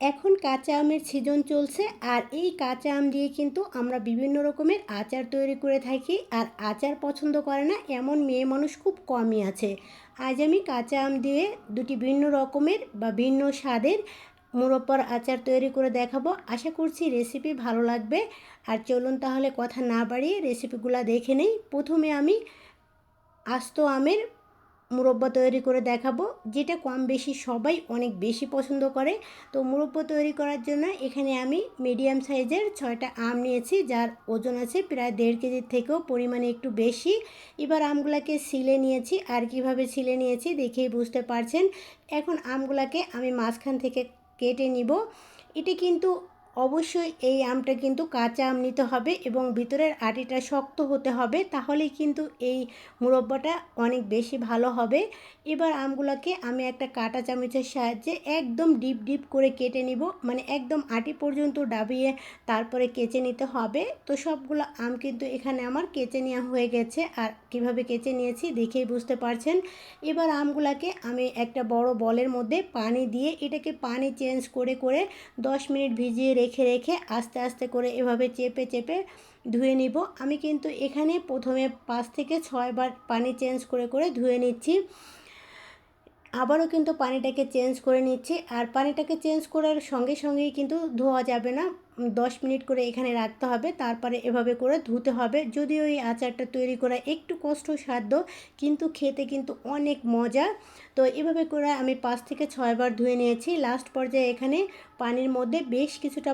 এখন কাঁচা আমের সিজন চলছে আর এই কাঁচা আম দিয়ে কিন্তু আমরা বিভিন্ন রকমের আচার তৈরি করে থাকি আর আচার পছন্দ করে না, এমন মেয়ে মানুষ খুব কমই আছে। আজ আমি কাঁচা আম দিয়ে দুটি ভিন্ন রকমের বা ভিন্ন স্বাদের মুরব্বার আচার তৈরি করে দেখাবো। আশা করছি রেসিপি ভালো লাগবে। আর চলুন তাহলে কথা না বাড়িয়ে রেসিপিগুলো দেখে নেই। প্রথমে আমি আস্ত আমের মুরব্বা তৈরি করে দেখাবো, যেটা কম বেশি সবাই অনেক বেশি পছন্দ করে। তো মুরব্বা তৈরি করার জন্য এখানে আমি মিডিয়াম সাইজের ছয়টা আম নিয়েছি, যার ওজন আছে প্রায় দেড় কেজির থেকেও পরিমাণে একটু বেশি। এবার আমগুলাকে সিলে নিয়েছি, আর কীভাবে সিলে নিয়েছি দেখেই বুঝতে পারছেন। এখন আমগুলাকে আমি মাঝখান থেকে কেটে নিব। এটি কিন্তু অবশ্যই এই আমটা কিন্তু কাঁচা আম নিতে হবে এবং ভিতরের আটিটা শক্ত হতে হবে, তাহলেই কিন্তু এই মুরব্বাটা অনেক বেশি ভালো হবে। এবার আমগুলোকে আমি একটা কাটা চামচের সাহায্যে একদম ডিপ ডিপ করে কেটে নিব মানে একদম আটি পর্যন্ত ডাবিয়ে তারপরে কেচে নিতে হবে। তো সবগুলো আম কিন্তু এখানে আমার কেচে নেওয়া হয়ে গেছে, আর কীভাবে কেচে নিয়েছি দেখেই বুঝতে পারছেন। এবার আমগুলোকে আমি একটা বড় বলের মধ্যে পানি দিয়ে এটাকে পানি চেঞ্জ করে করে দশ মিনিট ভিজিয়ে রেখে রেখে আস্তে আস্তে করে এভাবে চেপে চেপে ধুয়ে নিব। আমি কিন্তু এখানে প্রথমে পাঁচ থেকে ছয়বার পানি চেঞ্জ করে করে ধুয়ে নিচ্ছি। আবারও কিন্তু পানিটাকে চেঞ্জ করে নিচ্ছি। আর পানিটাকে চেঞ্জ করার সঙ্গে সঙ্গেই কিন্তু ধোয়া যাবে না। দশ মিনিট করে এখানে রাখতে হবে। তারপরে এভাবে করে ধুতে হবে। যদিও এই আচারটা তৈরি করা একটু কষ্টসাধ্য, কিন্তু খেতে কিন্তু অনেক মজা। তো এভাবে করে আমি পাঁচ থেকে ছয়বার ধুয়ে নিয়েছি। লাস্ট পর্যায়ে এখানে পানির মধ্যে বেশ কিছুটা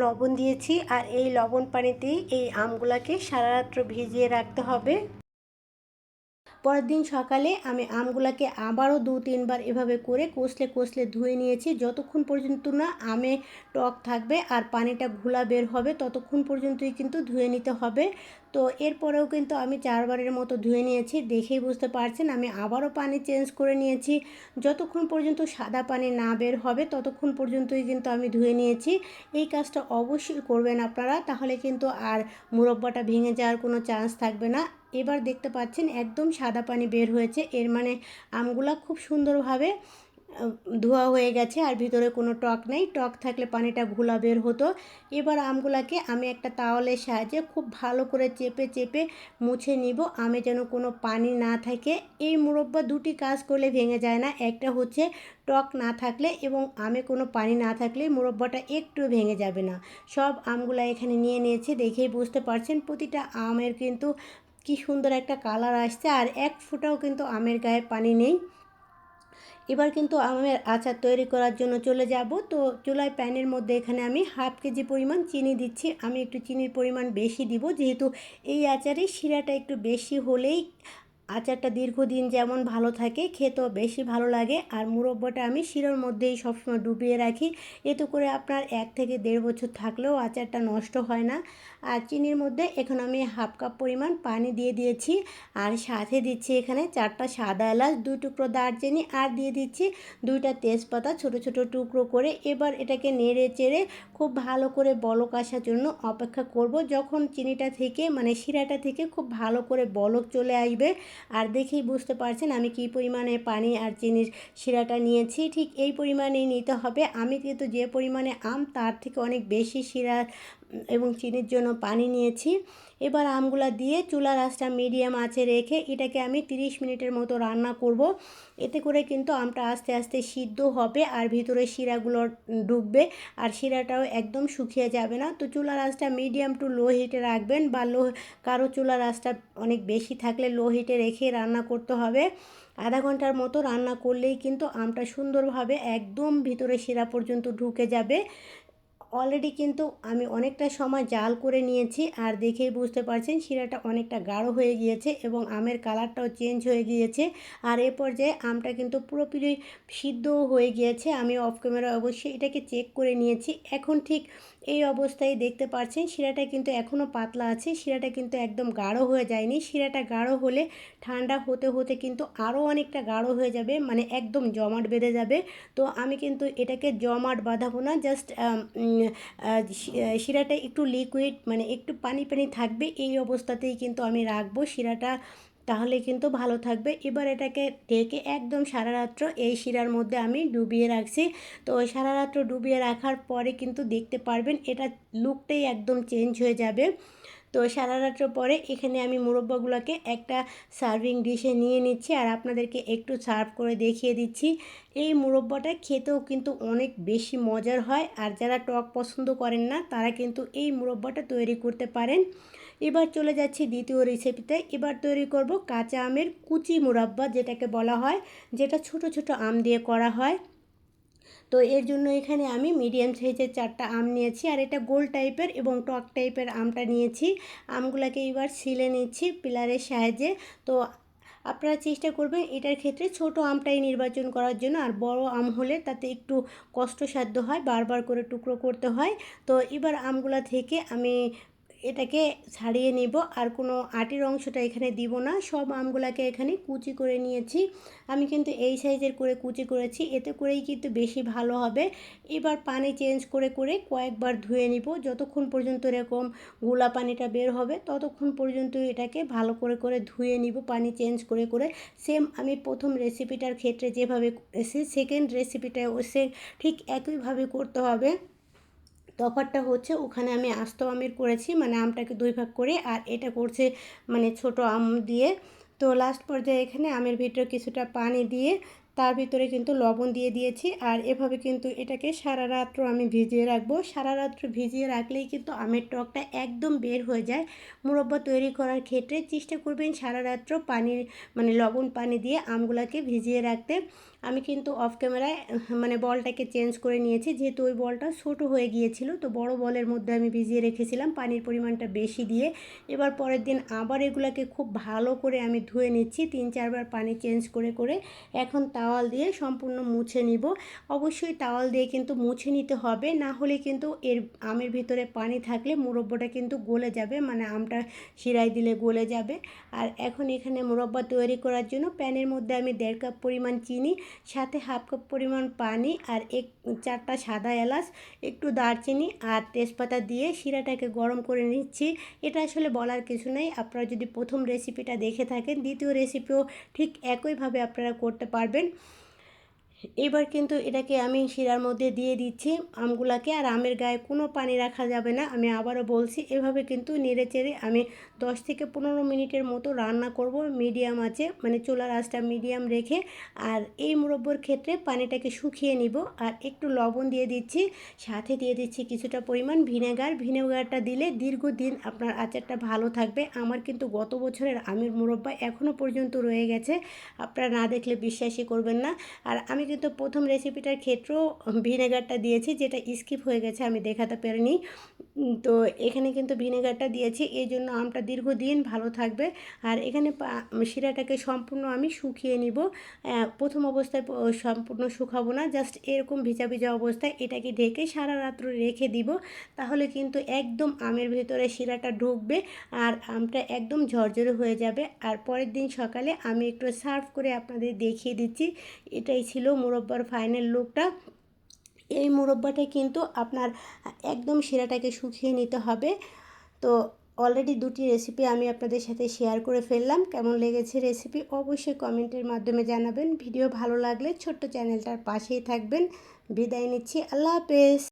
লবণ দিয়েছি। আর এই লবণ পানিতেই এই আমগুলাকে সারা রাত্র ভিজিয়ে রাখতে হবে। পরের দিন সকালে আমি আমগুলাকে আবারও দু, তিনবার এভাবে করে কষলে কষলে ধুয়ে নিয়েছি। যতক্ষণ পর্যন্ত না আমে টক থাকবে আর পানিটা ঘোলা বের হবে, ততক্ষণ পর্যন্তই কিন্তু ধুয়ে নিতে হবে। তো এরপরেও কিন্তু আমি চারবারের মতো ধুয়ে নিয়েছি, দেখেই বুঝতে পারছেন আমি আবারও পানি চেঞ্জ করে নিয়েছি। যতক্ষণ পর্যন্ত সাদা পানি না বের হবে, ততক্ষণ পর্যন্তই কিন্তু আমি ধুয়ে নিয়েছি। এই কাজটা অবশ্যই করবেন আপনারা, তাহলে কিন্তু আর মুরব্বাটা ভেঙে যাওয়ার কোনো চান্স থাকবে না। এবার দেখতে পাচ্ছেন একদম সাদা পানি বের হয়েছে। এর মানে আমগুলা খুব সুন্দরভাবে ধোয়া হয়ে গেছে আর ভিতরে কোনো টক নেই। টক থাকলে পানিটা ঘোলা বের হতো। এবার আমগুলাকে আমি একটা তাওয়ালের সাহায্যে খুব ভালো করে চেপে চেপে মুছে নিব। আমে যেন কোনো পানি না থাকে। এই মুরব্বা দুটি কাজ করলে ভেঙে যায় না। একটা হচ্ছে টক না থাকলে এবং আমে কোনো পানি না থাকলে মুরব্বাটা একটু ভেঙে যাবে না। সব আমগুলা এখানে নিয়ে নিয়েছে। দেখেই বুঝতে পারছেন প্রতিটা আমের কিন্তু কি সুন্দর একটা কালার আসছে। আর এক ফুটাও কিন্তু আমের গায়ে পানি নেই। এবার কিন্তু আমের আচার তৈরি করার জন্য চলে যাব। তো চুলায় প্যানের মধ্যে এখানে আমি হাফ কেজি পরিমাণ চিনি দিচ্ছি। আমি একটু চিনির পরিমাণ বেশি দিব, যেহেতু এই আচারে শিরাটা একটু বেশি হলেই আচারটা দীর্ঘদিন যেমন ভালো থাকে, খেতেও বেশি ভালো লাগে। আর মুরব্বাটা আমি শিরার মধ্যেই সবসময় ডুবিয়ে রাখি। এতে করে আপনার এক থেকে দেড় বছর থাকলেও আচারটা নষ্ট হয় না। আর চিনির মধ্যে এখন আমি হাফ কাপ পরিমাণ পানি দিয়ে দিয়েছি। আর সাথে দিচ্ছি এখানে চারটা সাদা এলাচ, দুই টুকরো দারচিনি আর দিয়ে দিচ্ছি দুইটা তেজপাতা ছোট ছোট টুকরো করে। এবার এটাকে নেড়ে চেড়ে খুব ভালো করে বলক আসার জন্য অপেক্ষা করব। যখন চিনিটা থেকে মানে শিরাটা থেকে খুব ভালো করে বলক চলে আসবে আর দেখেই বুঝতে পারছেন আমি কি পরিমাণে পানি আর চিনির শিরাটা নিয়েছি। ঠিক এই পরিমাণেই নিতে হবে। আমি কিন্তু যে পরিমাণে আম, তার থেকে অনেক বেশি শিরা এবং চিনির জন্য পানি নিয়েছি। এবার আমগুলা দিয়ে চুলার আঁচটা মিডিয়াম আঁচে রেখে এটাকে আমি 30 মিনিটের মতো রান্না করব। এতে করে কিন্তু আমটা আস্তে আস্তে সিদ্ধ হবে আর ভিতরে শিরাগুলো ডুববে আর শিরাটাও একদম শুকিয়ে যাবে না। তো চুলার আঁচটা মিডিয়াম টু লো হিটে রাখবেন বা লো, কারও চুলার আঁচটা অনেক বেশি থাকলে লো হিটে রেখে রান্না করতে হবে। আধা ঘণ্টার মতো রান্না করলেই কিন্তু আমটা সুন্দরভাবে একদম ভিতরে শিরা পর্যন্ত ঢুকে যাবে। অলরেডি কিন্তু আমি অনেকটা সময় জাল করে নিয়েছি আর দেখেই বুঝতে পারছেন শিরাটা অনেকটা গাঢ় হয়ে গিয়েছে এবং আমের কালারটাও চেঞ্জ হয়ে গিয়েছে। আর এ পর্যায়ে আমটা কিন্তু পুরোপুরি সিদ্ধ হয়ে গিয়েছে। আমি অফ ক্যামেরা অবশ্যই এটাকে চেক করে নিয়েছি। এখন ঠিক এই অবস্থায় দেখতে পাচ্ছেন শিরাটা কিন্তু এখনও পাতলা আছে, শিরাটা কিন্তু একদম গাঢ় হয়ে যায়নি। শিরাটা গাঢ় হলে ঠান্ডা হতে হতে কিন্তু আরও অনেকটা গাঢ় হয়ে যাবে মানে একদম জমাট বেঁধে যাবে। তো আমি কিন্তু এটাকে জমাট বাঁধাবো না জাস্ট শিরাটা একটু লিকুইড মানে একটু পানি পানি থাকবে, এই অবস্থাতেই কিন্তু আমি রাখব। শিরাটা তাহলে কিন্তু ভালো থাকবে। এবার এটাকে ঢেকে একদম সারা রাত্র এই শিরার মধ্যে আমি ডুবিয়ে রাখছি। তো সারা রাত্র ডুবিয়ে রাখার পরে কিন্তু দেখতে পারবেন এটা লুকটাই একদম চেঞ্জ হয়ে যাবে। তো সারা রাত্র পরে এখানে আমি মুরব্বাগুলোকে একটা সার্ভিং ডিশে নিয়ে নিচ্ছি আর আপনাদেরকে একটু সার্ভ করে দেখিয়ে দিচ্ছি। এই মুরব্বাটা খেতেও কিন্তু অনেক বেশি মজার হয় আর যারা টক পছন্দ করেন না তারা কিন্তু এই মুরব্বাটা তৈরি করতে পারেন। এবার চলে যাচ্ছি দ্বিতীয় রেসিপিতে এবার তৈরি করব কাঁচা আমের কুচি মুরাব্বা, যেটাকে বলা হয়, যেটা ছোট ছোট আম দিয়ে করা হয়। তো এর জন্য এখানে আমি মিডিয়াম সাইজের চারটা আম নিয়েছি, আর এটা গোল টাইপের এবং টক টাইপের আমটা নিয়েছি। আমগুলোকে এবার ছিলে নিচ্ছি পিলারের সাহায্যে। তো আপনারা চেষ্টা করবেন এটার ক্ষেত্রে ছোট আমটাই নির্বাচন করার জন্য, আর বড় আম হলে তাতে একটু কষ্টসাধ্য হয়, বারবার করে টুকরো করতে হয়। তো এবার আমগুলা থেকে আমি এটাকে ছাড়িয়ে নিব। আর কোনো আটির অংশটা এখানে দিব না। সব আমগুলাকে এখানে কুচি করে নিয়েছি। আমি কিন্তু এই সাইজের করে কুচি করেছি। এতে করেই কিন্তু বেশি ভালো হবে। এবার পানি চেঞ্জ করে করে কয়েকবার ধুয়ে নিব। যতক্ষণ পর্যন্ত এরকম গোলা পানিটা বের হবে, ততক্ষণ পর্যন্ত এটাকে ভালো করে করে ধুয়ে নিব। পানি চেঞ্জ করে করে সেম আমি প্রথম রেসিপিটার ক্ষেত্রে যেভাবে করেছি সেকেন্ড রেসিপিটা সে ঠিক একইভাবে করতে হবে। তফাতটা হচ্ছে ওখানে আমি আস্ত আমের করেছি মানে আমটাকে দুই ভাগ করে, আর এটা করছে মানে ছোট আম দিয়ে। তো লাস্ট পর্যায়ে এখানে আমের ভিতরে কিছুটা পানি দিয়ে তার ভিতরে কিন্তু লবণ দিয়ে দিয়েছি, আর এভাবে কিন্তু এটাকে সারা রাত্র আমি ভিজিয়ে রাখব। সারা রাত্র ভিজিয়ে রাখলেই কিন্তু আমের টকটা একদম বের হয়ে যায়। মুরব্বা তৈরি করার ক্ষেত্রে চেষ্টা করবেন সারা রাত্র পানি মানে লবণ পানি দিয়ে আমগুলাকে ভিজিয়ে রাখতে। আমি কিন্তু অফ ক্যামেরায় মানে বলটাকে চেঞ্জ করে নিয়েছি। যেহেতু ওই বলটা ছোটো হয়ে গিয়েছিল, তো বড় বলের মধ্যে আমি ভিজিয়ে রেখেছিলাম পানির পরিমাণটা বেশি দিয়ে। এবার পরের দিন আবার এগুলাকে খুব ভালো করে আমি ধুয়ে নিচ্ছি, তিন চারবার পানি চেঞ্জ করে করে। এখন তাওয়াল দিয়ে সম্পূর্ণ মুছে নিব। অবশ্যই তাওয়াল দিয়ে কিন্তু মুছে নিতে হবে, না হলে কিন্তু এর আমের ভিতরে পানি থাকলে মুরব্বটা কিন্তু গলে যাবে মানে আমটা শিরাই দিলে গলে যাবে। আর এখন এখানে মুরব্বা তৈরি করার জন্য প্যানের মধ্যে আমি দেড় কাপ পরিমাণ চিনি সাথে হাফ কাপ পরিমাণ পানি আর এক, চারটা সাদা এলাচ, একটু দারচিনি আর তেজপাতা দিয়ে শিরাটাকে গরম করে নিচ্ছি। এটা আসলে বলার কিছু নেই। আপনারা যদি প্রথম রেসিপিটা দেখে থাকেন, দ্বিতীয় রেসিপিও ঠিক একইভাবে আপনারা করতে পারবেন। এবার কিন্তু এটাকে আমি শিরার মধ্যে দিয়ে দিচ্ছি আমগুলাকে, আর আমের গায়ে কোনো পানি রাখা যাবে না। আমি আবারও বলছি, এভাবে কিন্তু নেড়ে চেড়ে আমি দশ থেকে পনেরো মিনিটের মতো রান্না করব মিডিয়াম আছে মানে চুলার আঁচটা মিডিয়াম রেখে। আর এই মুরব্বর ক্ষেত্রে পানিটাকে শুকিয়ে নিব, আর একটু লবণ দিয়ে দিচ্ছি। সাথে দিয়ে দিচ্ছি কিছুটা পরিমাণ ভিনেগার। ভিনেগারটা দিলে দীর্ঘদিন আপনার আচারটা ভালো থাকবে। আমার কিন্তু গত বছরের আমের মুরব্বা এখনও পর্যন্ত রয়ে গেছে। আপনারা না দেখলে বিশ্বাসই করবেন না। আর আমি কিন্তু প্রথম রেসিপিটার ক্ষেত্রেও ভিনেগারটা দিয়েছি, যেটা স্কিপ হয়ে গেছে, আমি দেখাতে পারিনি। তো এখানে কিন্তু ভিনেগারটা দিয়েছি, এই জন্য আমটা দীর্ঘদিন ভালো থাকবে। আর এখানে শিরাটাকে সম্পূর্ণ আমি শুকিয়ে নিব। প্রথম অবস্থায় সম্পূর্ণ শুকাবো না জাস্ট এরকম ভিজা ভিজা অবস্থায় এটাকে ঢেকে সারা রাত্র রেখে দিব। তাহলে কিন্তু একদম আমের ভেতরে শিরাটা ঢুকবে আর আমটা একদম ঝরঝরে হয়ে যাবে। আর পরের দিন সকালে আমি একটু সার্ভ করে আপনাদের দেখিয়ে দিচ্ছি। এটাই ছিল মুরব্বার ফাইনাল লুকটা এই মুরব্বাটা কিন্তু আপনার একদম শিরাটাকে শুকিয়ে নিতে হবে। তো অলরেডি দুটি রেসিপি আমি আপনাদের সাথে শেয়ার করে ফেললাম। কেমন লেগেছে রেসিপি অবশ্যই কমেন্টের মাধ্যমে জানাবেন। ভিডিও ভালো লাগলে ছোট্ট চ্যানেলটার পাশেই থাকবেন। বিদায় নিচ্ছি। আল্লাহ হাফেজ।